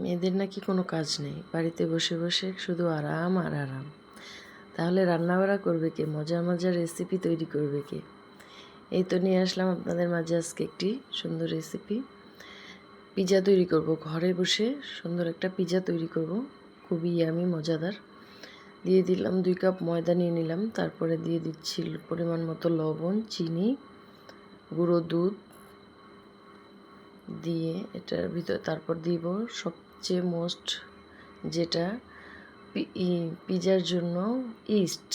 মেয়েদের নাকি কোনো কাজ নেই। বাড়িতে বসে বসে শুধু আরাম আর আরাম। তাহলে রান্নাবাড়া করবে কে? মজার মজার রেসিপি তৈরি করবে কে? এই তো নিয়ে আসলাম আপনাদের মাঝে আজকে একটি সুন্দর রেসিপি পিজা তৈরি করব। ঘরে বসে সুন্দর একটা পিজা তৈরি করব। খুবই আমি মজাদার। দিয়ে দিলাম দুই কাপ ময়দা নিয়ে নিলাম। তারপরে দিয়ে দিচ্ছি পরিমাণ মতো লবণ, চিনি, গুঁড়ো দুধ। দিয়ে এটার ভিতর তারপর দিব সবচেয়ে মোস্ট যেটা পিজার জন্য ইস্ট।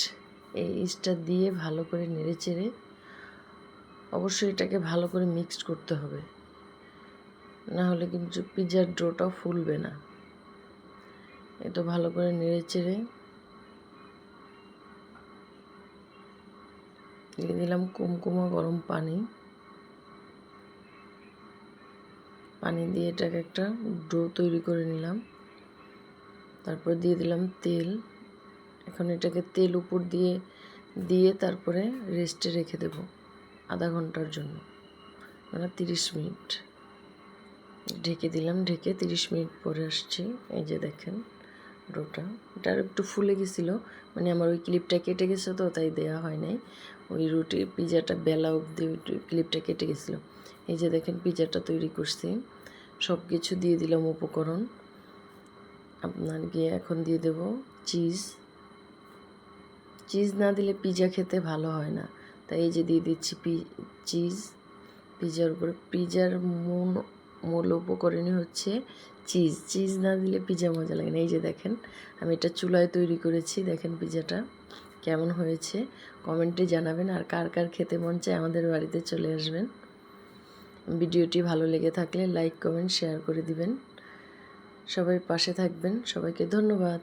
এই ইস্টটা দিয়ে ভালো করে নেড়ে চেড়ে অবশ্যই এটাকে ভালো করে মিক্সড করতে হবে। না হলে কিন্তু পিজার ডোটা ফুলবে না। এটা ভালো করে নেড়ে চেড়ে দিয়ে দিলাম কুমকুমা গরম পানি। পানি দিয়ে এটাকে একটা ডো তৈরি করে নিলাম। তারপর দিয়ে দিলাম তেল। এখন এটাকে তেল উপর দিয়ে দিয়ে তারপরে রেস্টে রেখে দেব আধা ঘণ্টার জন্য। মানে তিরিশ মিনিট। ঢেকে দিলাম, ঢেকে তিরিশ মিনিট পরে আসছি। এই যে দেখেন। ডোটা এটা একটু ফুলে গেছিল। মানে আমার ওই ক্লিপটা কেটে গেছে তো, তাই দেওয়া হয় নাই। ওই রুটি পিজাটা বেলা অবধি ওই ক্লিপটা কেটে গেছিল। এই যে দেখেন পিজাটা তৈরি করছি। সব কিছু দিয়ে দিলাম উপকরণ। আপনার গিয়ে এখন দিয়ে দেব চিজ। চিজ না দিলে পিজা খেতে ভালো হয় না। তাই এই যে দিয়ে দিচ্ছি পি, চিজ। পিজার উপরে, পিজার মূল মূল উপকরণই হচ্ছে চিজ। চিজ না দিলে পিজা মজা লাগে না। এই যে দেখেন, আমি এটা চুলায় তৈরি করেছি। দেখেন পিজাটা কেমন হয়েছে। কমেন্টে জানাবেন আর কার কার খেতে মন চায় আমাদের বাড়িতে চলে আসবেন। ভিডিওটি ভালো লেগে থাকলে লাইক, কমেন্ট, শেয়ার করে দিবেন। সবাই পাশে থাকবেন। সবাইকে ধন্যবাদ।